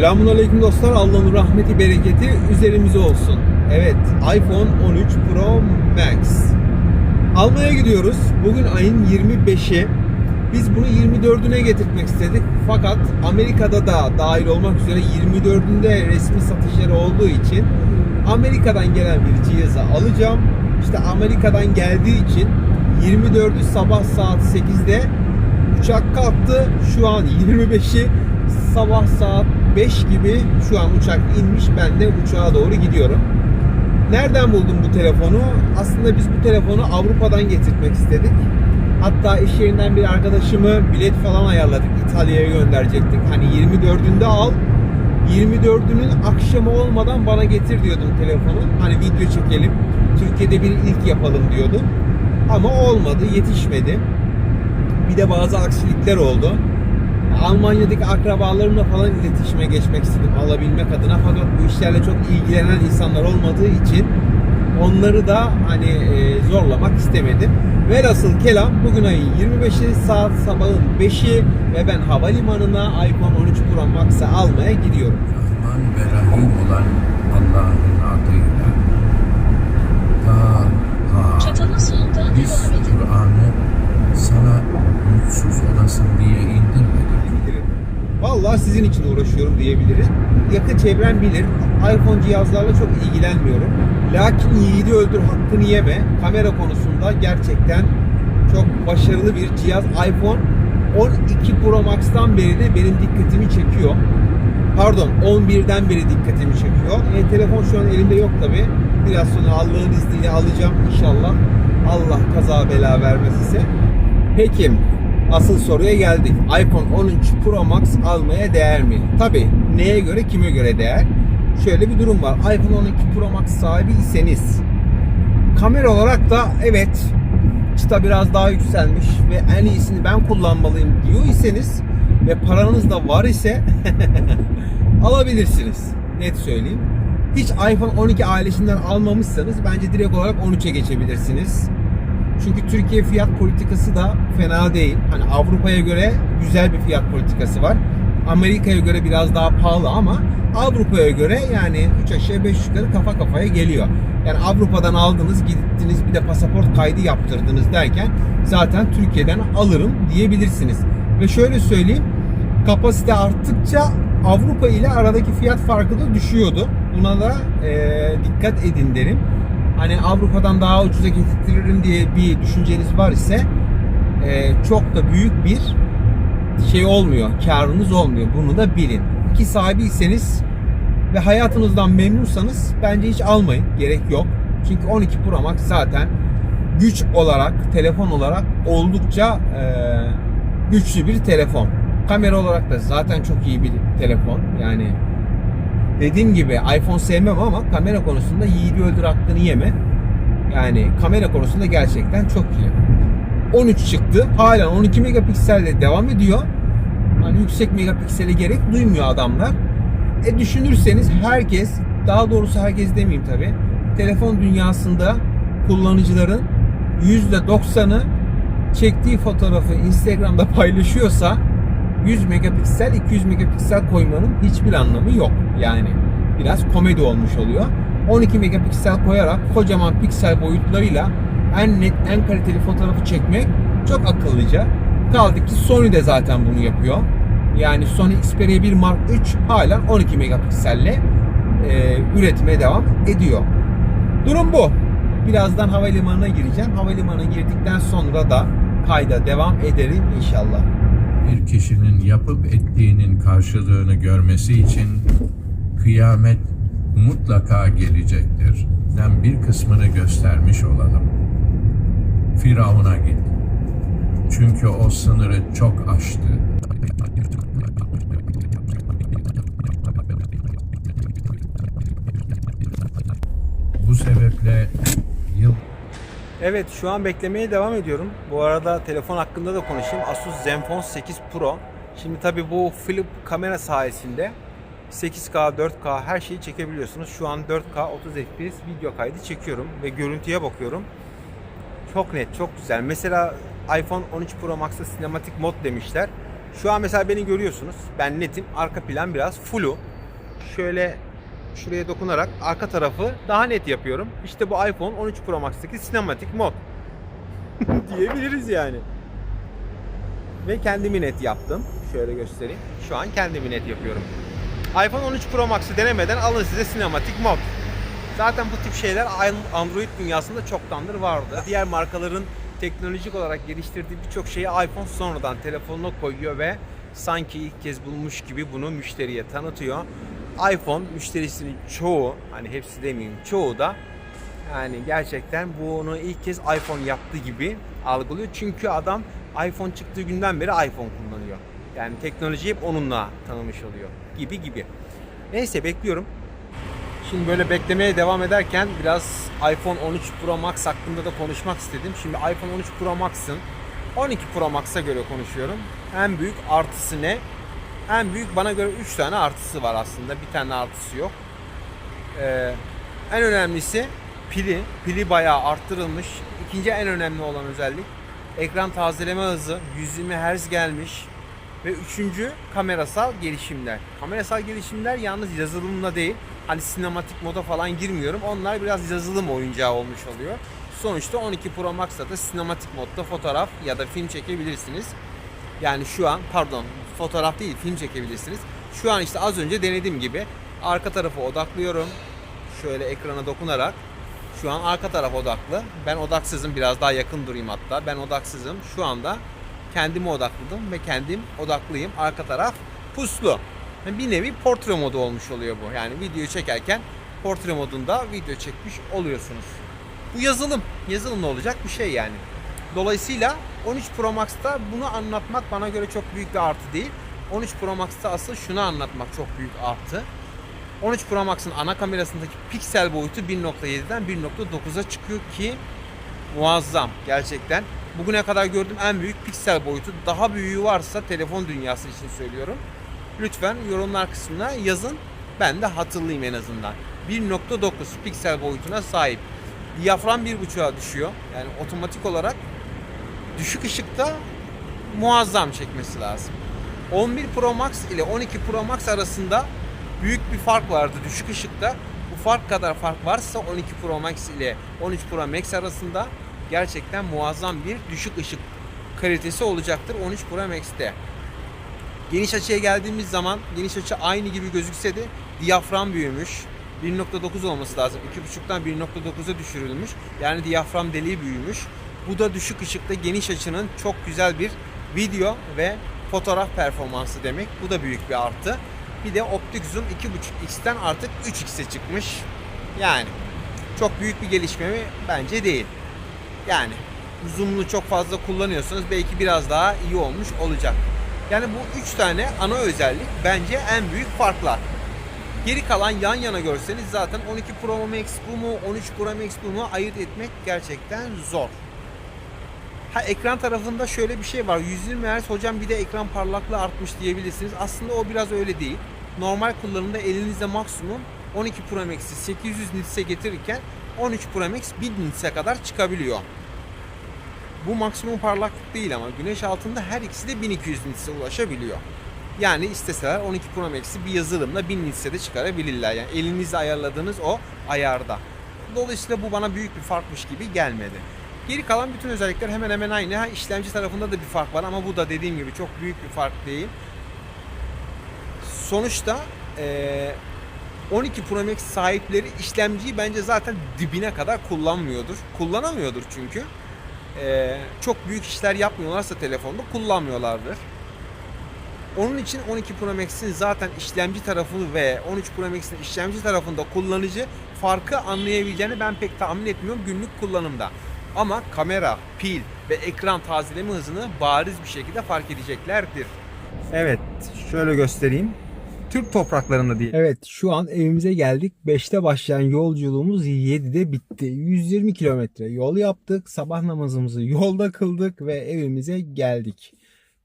Selamun Aleyküm dostlar. Allah'ın rahmeti, bereketi üzerimize olsun. Evet, iPhone 13 Pro Max. Almaya gidiyoruz. Bugün ayın 25'i. Biz bunu 24'üne getirtmek istedik. Fakat Amerika'da da dahil olmak üzere 24'ünde resmi satışları olduğu için Amerika'dan gelen bir cihazı alacağım. İşte Amerika'dan geldiği için 24'ü sabah saat 8'de uçak kalktı. Şu an 25'i sabah saat 5 gibi şu an uçak inmiş. Ben de uçağa doğru gidiyorum. Nereden buldum bu telefonu? Aslında biz bu telefonu Avrupa'dan getirtmek istedik. Hatta iş yerinden bir arkadaşımı bilet falan ayarladık. İtalya'ya gönderecektik. Hani 24'ünde al. 24'ünün akşamı olmadan bana getir diyordum telefonu. Hani video çekelim. Türkiye'de bir ilk yapalım diyordum. Ama olmadı, yetişmedi. Bir de bazı aksilikler oldu. Almanya'daki akrabalarımla falan iletişime geçmek istedim alabilmek adına fakat bu işlerle çok ilgilenen insanlar olmadığı için onları da hani e, zorlamak istemedim. Velhasıl kelam bugün ayın 25'i saat sabahın 5'i ve ben havalimanına iPhone 13 Pro Max'ı almaya gidiyorum. Rahman ve Rahim olan Allah'ın adıyla. Sizin için uğraşıyorum diyebilirim. Yakın çevrem bilir. iPhone cihazlarla çok ilgilenmiyorum. Lakin yiğidi öldür hakkını yeme. Kamera konusunda gerçekten çok başarılı bir cihaz. iPhone 12 Pro Max'tan beri de benim dikkatimi çekiyor. Pardon 11'den beri dikkatimi çekiyor. E, telefon şu an elimde yok tabi. Biraz sonra Allah'ın izniyle alacağım inşallah. Allah kaza bela vermez ise. Peki asıl soruya geldik. iPhone 13 Pro Max almaya değer mi? Tabi neye göre kime göre değer? Şöyle bir durum var. iPhone 12 Pro Max sahibi iseniz kamera olarak da evet çıta biraz daha yükselmiş ve en iyisini ben kullanmalıyım diyor iseniz ve paranız da var ise alabilirsiniz. Net söyleyeyim. Hiç iPhone 12 ailesinden almamışsanız bence direkt olarak 13'e geçebilirsiniz. Çünkü Türkiye fiyat politikası da fena değil. Hani Avrupa'ya göre güzel bir fiyat politikası var. Amerika'ya göre biraz daha pahalı ama Avrupa'ya göre yani 3 aşağı 5 yukarı kafa kafaya geliyor. Yani Avrupa'dan aldınız, gittiniz bir de pasaport kaydı yaptırdınız derken zaten Türkiye'den alırım diyebilirsiniz. Ve şöyle söyleyeyim, kapasite arttıkça Avrupa ile aradaki fiyat farkı da düşüyordu. Buna da eee, dikkat edin derim. Hani Avrupa'dan daha ucuza getiririm diye bir düşünceniz var ise eee, çok da büyük bir şey olmuyor, karınız olmuyor. Bunu da bilin. Ki sahibiyseniz ve hayatınızdan memnunsanız bence hiç almayın. Gerek yok. Çünkü 12 Pro Max zaten güç olarak, telefon olarak oldukça eee, güçlü bir telefon. Kamera olarak da zaten çok iyi bir telefon. Yani dediğim gibi iPhone sevmem ama kamera konusunda yiğidi öldür hakkını yeme. Yani kamera konusunda gerçekten çok iyi. 13 çıktı. Hala 12 megapikselle devam ediyor. Hani yüksek megapiksele gerek duymuyor adamlar. E düşünürseniz herkes, daha doğrusu herkes demeyeyim tabi. Telefon dünyasında kullanıcıların %90'ı çektiği fotoğrafı Instagram'da paylaşıyorsa 100 megapiksel 200 megapiksel koymanın hiçbir anlamı yok. Yani biraz komedi olmuş oluyor. 12 megapiksel koyarak kocaman piksel boyutlarıyla en net en kaliteli fotoğrafı çekmek çok akıllıca. Kaldı ki Sony de zaten bunu yapıyor. Yani Sony Xperia 1 Mark 3 hala 12 megapikselle e, üretmeye devam ediyor. Durum bu. Birazdan havalimanına gireceğim. Havalimanına girdikten sonra da kayda devam ederim inşallah. Bir kişinin yapıp ettiğinin karşılığını görmesi için kıyamet mutlaka gelecektir. Den bir kısmını göstermiş olalım. Firavun'a git. Çünkü o sınırı çok aştı. Bu sebeple Evet şu an beklemeye devam ediyorum. Bu arada telefon hakkında da konuşayım. Asus Zenfone 8 Pro. Şimdi tabi bu flip kamera sayesinde 8K, 4K her şeyi çekebiliyorsunuz. Şu an 4K 30 FPS video kaydı çekiyorum ve görüntüye bakıyorum. Çok net, çok güzel. Mesela iPhone 13 Pro Max'ta sinematik mod demişler. Şu an mesela beni görüyorsunuz. Ben netim. Arka plan biraz flu. Şöyle şuraya dokunarak arka tarafı daha net yapıyorum. İşte bu iPhone 13 Pro Max'taki sinematik mod. diyebiliriz yani. Ve kendimi net yaptım. Şöyle göstereyim. Şu an kendimi net yapıyorum. iPhone 13 Pro Max'ı denemeden alın size sinematik mod. Zaten bu tip şeyler Android dünyasında çoktandır vardı. Diğer markaların teknolojik olarak geliştirdiği birçok şeyi iPhone sonradan telefonuna koyuyor ve sanki ilk kez bulmuş gibi bunu müşteriye tanıtıyor. iPhone müşterisinin çoğu, hani hepsi demeyeyim çoğu da yani gerçekten bunu ilk kez iPhone yaptığı gibi algılıyor. Çünkü adam iPhone çıktığı günden beri iPhone kullanıyor. Yani teknolojiyi hep onunla tanımış oluyor. Gibi gibi. Neyse bekliyorum. Şimdi böyle beklemeye devam ederken biraz iPhone 13 Pro Max hakkında da konuşmak istedim. Şimdi iPhone 13 Pro Max'ın 12 Pro Max'a göre konuşuyorum. En büyük artısı ne? En büyük bana göre 3 tane artısı var aslında. Bir tane artısı yok. Ee, en önemlisi pili. Pili bayağı arttırılmış. İkinci en önemli olan özellik ekran tazeleme hızı 120 Hz gelmiş. Ve üçüncü kamerasal gelişimler. Kamerasal gelişimler yalnız yazılımla değil. Hani sinematik moda falan girmiyorum. Onlar biraz yazılım oyuncağı olmuş oluyor. Sonuçta 12 Pro Max'ta da sinematik modda fotoğraf ya da film çekebilirsiniz. Yani şu an pardon fotoğraf değil film çekebilirsiniz. Şu an işte az önce denediğim gibi arka tarafı odaklıyorum. Şöyle ekrana dokunarak şu an arka taraf odaklı. Ben odaksızım. Biraz daha yakın durayım hatta. Ben odaksızım. Şu anda kendime odakladım ve kendim odaklıyım. Arka taraf puslu. Bir nevi portre modu olmuş oluyor bu. Yani videoyu çekerken portre modunda video çekmiş oluyorsunuz. Bu yazılım. Yazılımla olacak bir şey yani. Dolayısıyla 13 Pro Max'ta bunu anlatmak bana göre çok büyük bir artı değil. 13 Pro Max'ta asıl şunu anlatmak çok büyük artı. 13 Pro Max'ın ana kamerasındaki piksel boyutu 1.7'den 1.9'a çıkıyor ki muazzam gerçekten. Bugüne kadar gördüğüm en büyük piksel boyutu. Daha büyüğü varsa telefon dünyası için söylüyorum. Lütfen yorumlar kısmına yazın. Ben de hatırlayayım en azından. 1.9 piksel boyutuna sahip. Diyafram 1.5'a düşüyor. Yani otomatik olarak düşük ışıkta muazzam çekmesi lazım. 11 Pro Max ile 12 Pro Max arasında büyük bir fark vardı düşük ışıkta. Bu fark kadar fark varsa 12 Pro Max ile 13 Pro Max arasında gerçekten muazzam bir düşük ışık kalitesi olacaktır 13 Pro Max'te. Geniş açıya geldiğimiz zaman geniş açı aynı gibi gözükse de diyafram büyümüş. 1.9 olması lazım. 2.5'tan 1.9'a düşürülmüş. Yani diyafram deliği büyümüş. Bu da düşük ışıkta geniş açının çok güzel bir video ve fotoğraf performansı demek. Bu da büyük bir artı. Bir de optik zoom 2.5x'ten artık 3x'e çıkmış. Yani çok büyük bir gelişme mi? Bence değil. Yani zoom'lu çok fazla kullanıyorsanız belki biraz daha iyi olmuş olacak. Yani bu 3 tane ana özellik bence en büyük farklar. Geri kalan yan yana görseniz zaten 12 Pro Max bu mu 13 Pro Max bu mu ayırt etmek gerçekten zor. Ha ekran tarafında şöyle bir şey var. 120 Hz hocam bir de ekran parlaklığı artmış diyebilirsiniz. Aslında o biraz öyle değil. Normal kullanımda elinizde maksimum 12 Pro Max'i 800 nits'e getirirken 13 Pro Max 1000 nits'e kadar çıkabiliyor. Bu maksimum parlaklık değil ama güneş altında her ikisi de 1200 nits'e ulaşabiliyor. Yani isteseler 12 Pro Max'i bir yazılımla 1000 nits'e de çıkarabilirler. Yani elinizle ayarladığınız o ayarda. Dolayısıyla bu bana büyük bir farkmış gibi gelmedi. Geri kalan bütün özellikler hemen hemen aynı. Ha, işlemci tarafında da bir fark var ama bu da dediğim gibi çok büyük bir fark değil. Sonuçta eee 12 Pro Max sahipleri işlemciyi bence zaten dibine kadar kullanmıyordur. Kullanamıyordur çünkü. Eee, çok büyük işler yapmıyorlarsa telefonda kullanmıyorlardır. Onun için 12 Pro Max'in zaten işlemci tarafı ve 13 Pro Max'in işlemci tarafında kullanıcı farkı anlayabileceğini ben pek tahmin etmiyorum günlük kullanımda. Ama kamera, pil ve ekran tazeleme hızını bariz bir şekilde fark edeceklerdir. Evet, şöyle göstereyim. Türk topraklarında değil. Evet, şu an evimize geldik. 5'te başlayan yolculuğumuz 7'de bitti. 120 kilometre yol yaptık. Sabah namazımızı yolda kıldık ve evimize geldik.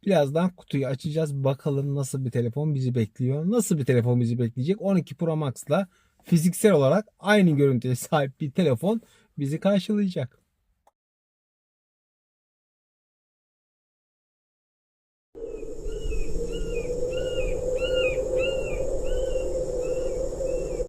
Birazdan kutuyu açacağız. Bakalım nasıl bir telefon bizi bekliyor. Nasıl bir telefon bizi bekleyecek? 12 Pro Max'la fiziksel olarak aynı görüntüye sahip bir telefon bizi karşılayacak.